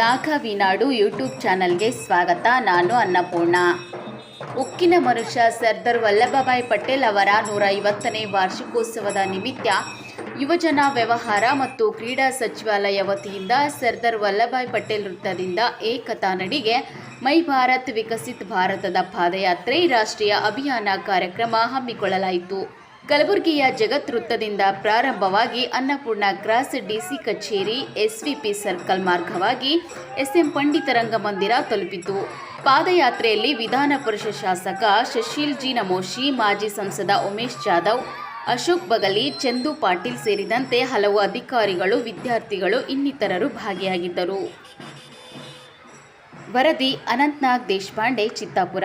ನಾಗವಿನಾಡು YouTube ಚಾನಲ್ಗೆ ಸ್ವಾಗತ. ನಾನು ಅನ್ನಪೂರ್ಣ. ಉಕ್ಕಿನ ಮನುಷ್ಯ ಸರ್ದಾರ್ ವಲ್ಲಭಭಾಯ್ ಪಟೇಲ್ ಅವರ ನೂರ ಐವತ್ತನೇ ವಾರ್ಷಿಕೋತ್ಸವದ ನಿಮಿತ್ತ ಯುವಜನ ವ್ಯವಹಾರ ಮತ್ತು ಕ್ರೀಡಾ ಸಚಿವಾಲಯ ವತಿಯಿಂದ ಸರ್ದಾರ್ ವಲ್ಲಭಾಯ್ ಪಟೇಲ್ ವೃತ್ತದಿಂದ ಏಕತಾ ನಡಿಗೆ ಮೈ ಭಾರತ್ ವಿಕಸಿತ್ ಭಾರತದ ಪಾದಯಾತ್ರೆ ರಾಷ್ಟ್ರೀಯ ಅಭಿಯಾನ ಕಾರ್ಯಕ್ರಮ ಹಮ್ಮಿಕೊಳ್ಳಲಾಯಿತು. ಕಲಬುರಗಿಯ ಜಗತ್ ವೃತ್ತದಿಂದ ಪ್ರಾರಂಭವಾಗಿ ಅನ್ನಪೂರ್ಣ ಕ್ರಾಸ್ ಡಿಸಿ ಕಚೇರಿ, ಎಸ್ವಿಪಿ ಸರ್ಕಲ್ ಮಾರ್ಗವಾಗಿ ಎಸ್ಎಂ ಪಂಡಿತ ರಂಗಮಂದಿರ ತಲುಪಿತು. ಪಾದಯಾತ್ರೆಯಲ್ಲಿ ವಿಧಾನ ಪರಿಷತ್ ಶಾಸಕ ಶಶೀಲ್ ಜಿ ನಮೋಶಿ, ಮಾಜಿ ಸಂಸದ ಉಮೇಶ್ ಜಾಧವ್, ಅಶೋಕ್ ಬಗಲಿ, ಚಂದು ಪಾಟೀಲ್ ಸೇರಿದಂತೆ ಹಲವು ಅಧಿಕಾರಿಗಳು, ವಿದ್ಯಾರ್ಥಿಗಳು ಇನ್ನಿತರರು ಭಾಗಿಯಾಗಿದ್ದರು. ವರದಿ ಅನಂತ್ನಾಗ್ ದೇಶಪಾಂಡೆ, ಚಿತ್ತಾಪುರ.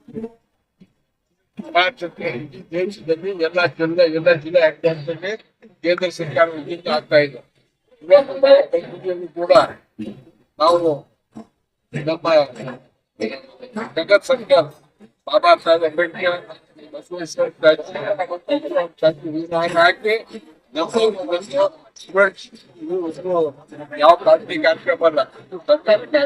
ಭಾರತಕ್ಕೆ ಇಡೀ ದೇಶದಲ್ಲಿ ಎಲ್ಲ ಜಿಲ್ಲೆ ಎಲ್ಲ ಜಿಲ್ಲೆ ಆಡಳಿತದಲ್ಲಿ ಕೇಂದ್ರ ಸರ್ಕಾರ ಆಗ್ತಾ ಇದೆ. ಬೆಂಗಳೂರಿನಲ್ಲಿ ಕೂಡ ನಾವು ನಮ್ಮ ಜಗತ್ ಸರ್ಕಾರ ಬಾಬಾ ಸಾಹೇಬ್ ಅಂಬೇಡ್ಕರ್ ಬಸವೇಶ್ವರ ವಿಧಾನ ಹಾಕಿ ಯಾವ ಪಾರ್ಟಿ ಕಾರ್ಯಕ್ರಮ ಅಲ್ಲ ಇದು ಸರ್ಕಾರ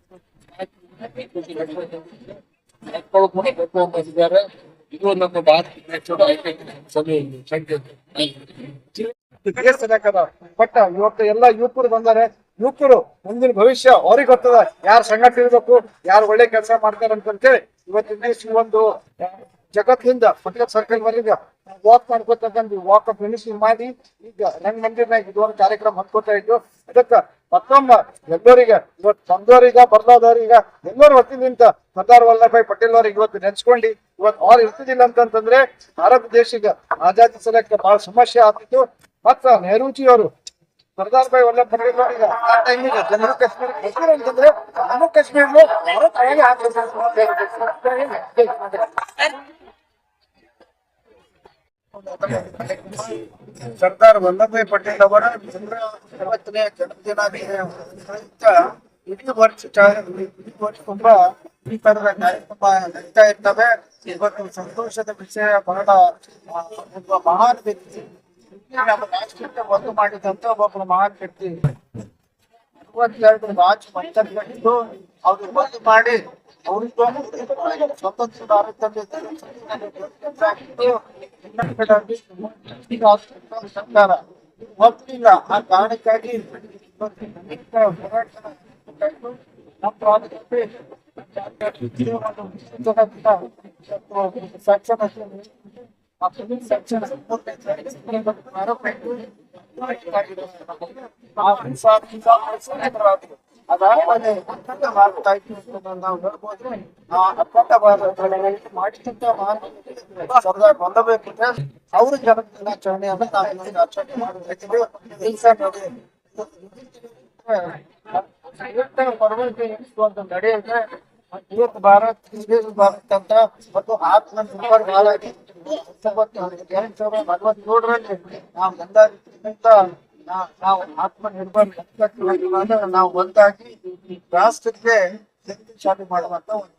ಬಟ್ ಇವತ್ತು ಎಲ್ಲ ಯುವಕರು ಬಂದಾರೆ ಯುವಕರು ಮುಂದಿನ ಭವಿಷ್ಯ ಅವ್ರಿಗೆ ಗೊತ್ತದ ಯಾರು ಸಂಘಟನೆ ಇರ್ಬೇಕು ಯಾರು ಒಳ್ಳೆ ಕೆಲಸ ಮಾಡ್ತಾರೆ ಅಂತೇಳಿ ಇವತ್ತಿನ ಈ ಒಂದು ಆ, ಜಗತ್ತಿಂದ ಪಟೇಲ್ ಸರ್ಕಲ್ ವರೆಗೆ ವಾಕ್ ಮಾಡ್ಕೊತ ವಾಕ್ ಆಫ್ ಮಿನಿಸ್ಟ್ರಿ ಮಾಡಿ ಈಗ ರಂಗ ಮಂದಿರ್ನಾಗ ಇದೊಂದು ಕಾರ್ಯಕ್ರಮ ಹಮ್ಕೋತಾ ಇದ್ದು ಅದಕ್ಕ ಮತ್ತೊಮ್ಮ ಎಲ್ಲರಿಗೆ ಇವತ್ತು ಬಂದವರೀಗ ಬರ್ಲಾದವ್ರೀಗ ಎಲ್ಲರ ವತಿಯಿಂದ ಸರ್ದಾರ್ ವಲ್ಲಭಾಯ್ ಪಟೇಲ್ ಅವ್ರಿಗೆ ಇವತ್ತು ನೆನ್ಸ್ಕೊಂಡು ಇವತ್ತು ಅವ್ರು ಇರ್ತಿದಿಲ್ಲ ಅಂತಂದ್ರೆ ಭಾರತ ದೇಶಕ್ಕೆ ಆಜಾದಿ ಸಲಕ್ಕೆ ಬಹಳ ಸಮಸ್ಯೆ ಆಗ್ತಿತ್ತು. ಮತ್ತ ನೆಹರೂಜಿ ಅವರು ಸರ್ದಾರ್ ಭಾಯಿ ವಲ್ಲಭ ಪಟೇಲ್ ಅವರಿಗೆ ಆ ಟೈಮಿಗೆ ಜಮ್ಮು ಕಾಶ್ಮೀರ ಅಂತಂದ್ರೆ ಜಮ್ಮು ಕಾಶ್ಮೀರ ಭಾರತ ಸರ್ದಾರ್ ವಲ್ಲಭಾಯಿ ಪಟೇಲ್ ಅವರ ನೂರ ಐವತ್ತನೇ ಜನ್ಮದಿನ ಪ್ರಯುಕ್ತ ಇಡೀ ವರ್ಷ ಇಡೀ ವರ್ಷ ತುಂಬಾ ಈ ತರದ ಕಾರ್ಯಕ್ರಮ ನಡೀತಾ ಇರ್ತವೆ. ಇವತ್ತು ಸಂತೋಷದ ವಿಷಯ, ಬಹಳ ಒಬ್ಬ ಮಹಾನ್ ವ್ಯಕ್ತಿ ನಮ್ಮ ರಾಷ್ಟ್ರಕ್ಕೆ ಒಂದು ಮಾಡಿದಂತ ಒಬ್ಬ ಮಹಾನ್ ವ್ಯಕ್ತಿ. ಅರವತ್ತೆರಡು ರಾಜ್ ಪಂಚಾಯತ್ಗಳಿದ್ದು ಅವ್ರು ಒಂದು ಮಾಡಿ ಅವ್ರಿಗೂ ಸ್ವತಂತ್ರ ಭಾರತದಲ್ಲಿ ಇನ್ನೊಂದು ಕಡೆಯಲ್ಲಿ ಈಗ ಸರ್ಕಾರ ಒಪ್ಪಿಲ್ಲ ಆ ಕಾರಣಕ್ಕಾಗಿ ಇವತ್ತು ಅನೇಕ ಹೋರಾಟ ನಡೆದು ನಮ್ಮ ರಾಜ್ಯದಲ್ಲಿ ಅದಾದ್ಮೇಲೆ ಅಖಂಡ ಭಾರತ ಆಯ್ತು ಅಂತ ನಾವು ಹೇಳ್ಬೋದು ಆ ಅಖಂಡ ಭಾರತದಲ್ಲಿ ಮಾಡಿದಂತ ಮಹಾನ್ ಸರ್ದಾರ್ ವಲ್ಲಭಾಯ್ ಪಟೇಲ್ ಅವರು ಜನ ದಿನಾಚರಣೆಯನ್ನು ನಾವು ಇವತ್ತು ಆಚರಣೆ ಮಾಡಿದ್ದೀವಿ ದಿವಸ ನೋಡಿ ಇವತ್ತು ಪರ್ವತ ಎನಿಸುವಂತ ನಡೆಯುತ್ತೆ ಇವತ್ತು ಭಾರತ್ ವಿಶ್ವ ಭಾರತ್ ಅಂತ ಮತ್ತು ಆತ್ಮ ನಿರ್ಭರ್ ಭಾರತ್ ಹತ್ತೊಂಬತ್ತು ಎಂಟು ಸಾವಿರದ ನಲವತ್ತೇಳರಲ್ಲಿ ನಾವು ಎಲ್ಲ ರೀತಿಯಿಂದ ನಾ- ನಾವು ಆತ್ಮನಿರ್ಭರ್ ಭಾರತ ನಾವು ಒಂದಾಗಿ ರಾಷ್ಟ್ರಕ್ಕೆ ಶಕ್ತಿಶಾಲಿ ಮಾಡುವಂತ ಒಂದು